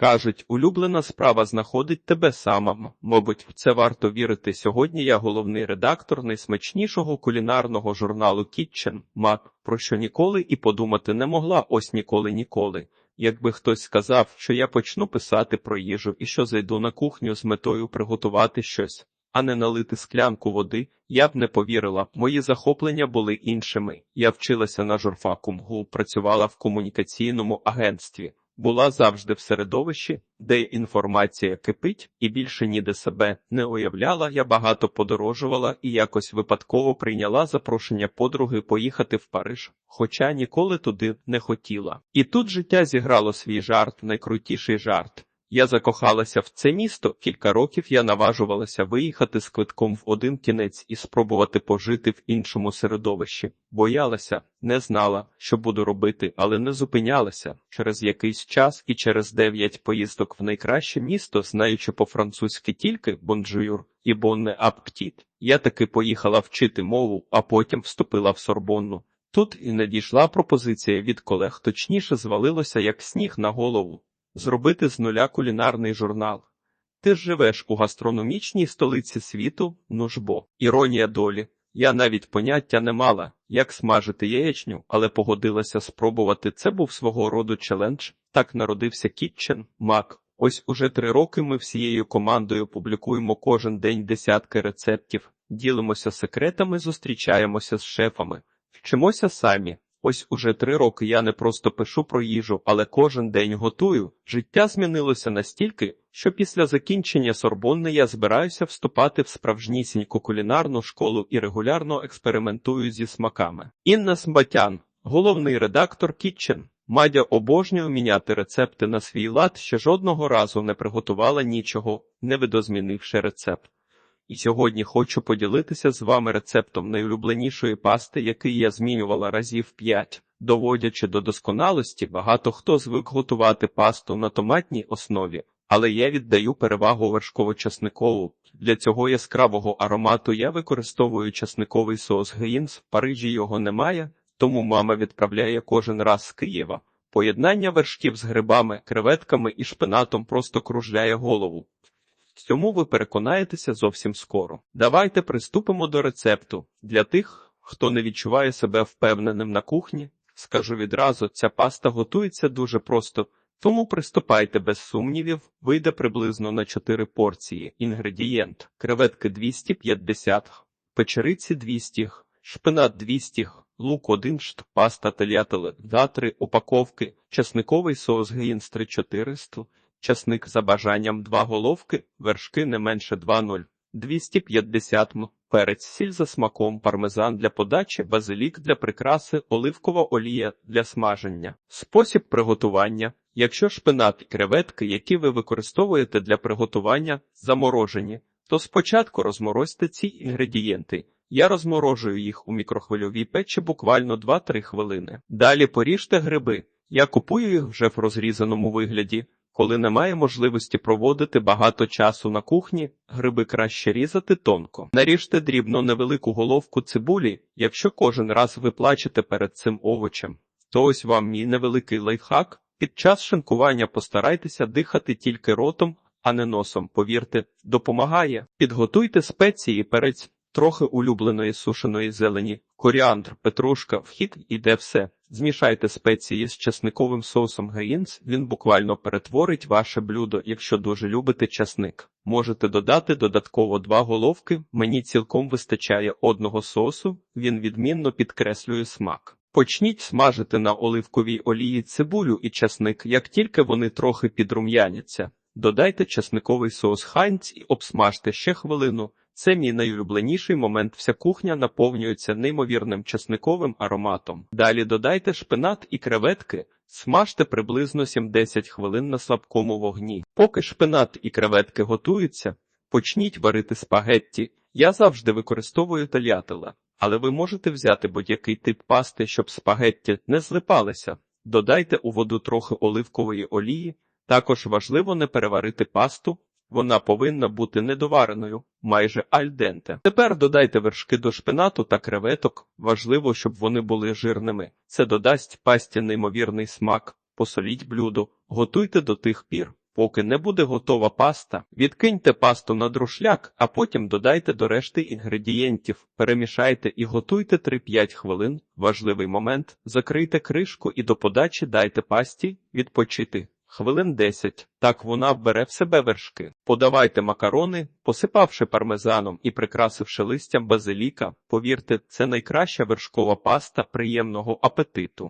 Кажуть, улюблена справа знаходить тебе сама. Мабуть, в це варто вірити. Сьогодні я головний редактор найсмачнішого кулінарного журналу Kitchen Map, про що ніколи і подумати не могла, ось ніколи ніколи. Якби хтось сказав, що я почну писати про їжу і що зайду на кухню з метою приготувати щось, а не налити склянку води, я б не повірила. Мої захоплення були іншими. Я вчилася на журфаку МГУ, працювала в комунікаційному агентстві, була завжди в середовищі, де інформація кипить, і більше ніде себе не уявляла. Я багато подорожувала і якось випадково прийняла запрошення подруги поїхати в Париж, хоча ніколи туди не хотіла. І тут життя зіграло свій жарт, найкрутіший жарт. Я закохалася в це місто. Кілька років я наважувалася виїхати з квитком в один кінець і спробувати пожити в іншому середовищі. Боялася, не знала, що буду робити, але не зупинялася. Через якийсь час і через дев'ять поїздок в найкраще місто, знаючи по-французьки тільки бонжур і бонне аптіт. Я таки поїхала вчити мову, а потім вступила в Сорбонну. Тут і надійшла пропозиція від колег, точніше звалилося як сніг на голову зробити з нуля кулінарний журнал. Ти живеш у гастрономічній столиці світу, ну ж бо. Іронія долі. Я навіть поняття не мала, як смажити яєчню, але погодилася спробувати. Це був свого роду челендж. Так народився Kitchen Мак. Ось уже три роки ми всією командою публікуємо кожен день десятки рецептів, ділимося секретами, зустрічаємося з шефами, вчимося самі. Ось уже три роки я не просто пишу про їжу, але кожен день готую. Життя змінилося настільки, що після закінчення Сорбонни я збираюся вступати в справжнісіньку кулінарну школу і регулярно експериментую зі смаками. Інна Смбатян, головний редактор Kitchen. Мадя обожнює міняти рецепти на свій лад, ще жодного разу не приготувала нічого, не видозмінивши рецепт. І сьогодні хочу поділитися з вами рецептом найулюбленішої пасти, який я змінювала разів п'ять. Доводячи до досконалості, багато хто звик готувати пасту на томатній основі, але я віддаю перевагу вершково-часникову. Для цього яскравого аромату я використовую часниковий соус Геїнс, в Парижі його немає, тому мама відправляє кожен раз з Києва. Поєднання вершків з грибами, креветками і шпинатом просто кружляє голову. Цьому ви переконаєтеся зовсім скоро. Давайте приступимо до рецепту. Для тих, хто не відчуває себе впевненим на кухні, скажу відразу, ця паста готується дуже просто, тому приступайте без сумнівів, вийде приблизно на 4 порції. Інгредієнт: креветки 250, печериці 200, шпинат 200, лук 1 шт, паста тельятеле 2-3 упаковки, часниковий соус геїнс 3-400, часник за бажанням 2 головки, вершки не менше 2-0, 250 м, перець, сіль за смаком, пармезан для подачі, базилік для прикраси, оливкова олія для смаження. Спосіб приготування. Якщо шпинат і креветки, які ви використовуєте для приготування, заморожені, то спочатку розморозьте ці інгредієнти. Я розморожую їх у мікрохвильовій печі буквально 2-3 хвилини. Далі поріжте гриби. Я купую їх вже в розрізаному вигляді. Коли немає можливості проводити багато часу на кухні, гриби краще різати тонко. Наріжте дрібно невелику головку цибулі, якщо кожен раз ви плачете перед цим овочем. То ось вам мій невеликий лайфхак. Під час шинкування постарайтеся дихати тільки ротом, а не носом. Повірте, допомагає. Підготуйте спеції перець, трохи улюбленої сушеної зелені, коріандр, петрушка, вхід іде все. Змішайте спеції з часниковим соусом Геїнс, він буквально перетворить ваше блюдо, якщо дуже любите часник. Можете додати додатково два головки, мені цілком вистачає одного соусу, він відмінно підкреслює смак. Почніть смажити на оливковій олії цибулю і часник, як тільки вони трохи підрум'яняться. Додайте часниковий соус Хайнц і обсмажте ще хвилину. Це мій найулюбленіший момент. Вся кухня наповнюється неймовірним часниковим ароматом. Далі додайте шпинат і креветки, смажте приблизно 7-10 хвилин на слабкому вогні. Поки шпинат і креветки готуються, почніть варити спагетті. Я завжди використовую тальятела, але ви можете взяти будь-який тип пасти, щоб спагетті не злипалися. Додайте у воду трохи оливкової олії. Також важливо не переварити пасту. Вона повинна бути недовареною, майже альденте. Тепер додайте вершки до шпинату та креветок. Важливо, щоб вони були жирними. Це додасть пасті неймовірний смак. Посоліть блюдо, готуйте до тих пір, Поки не буде готова паста, відкиньте пасту на друшляк, а потім додайте до решти інгредієнтів, перемішайте і готуйте 3-5 хвилин. Важливий момент: закрийте кришку і до подачі дайте пасті відпочити. Хвилин 10. Так вона вбере в себе вершки. Подавайте макарони, посипавши пармезаном і прикрасивши листям базиліка. Повірте, це найкраща вершкова паста приємного апетиту.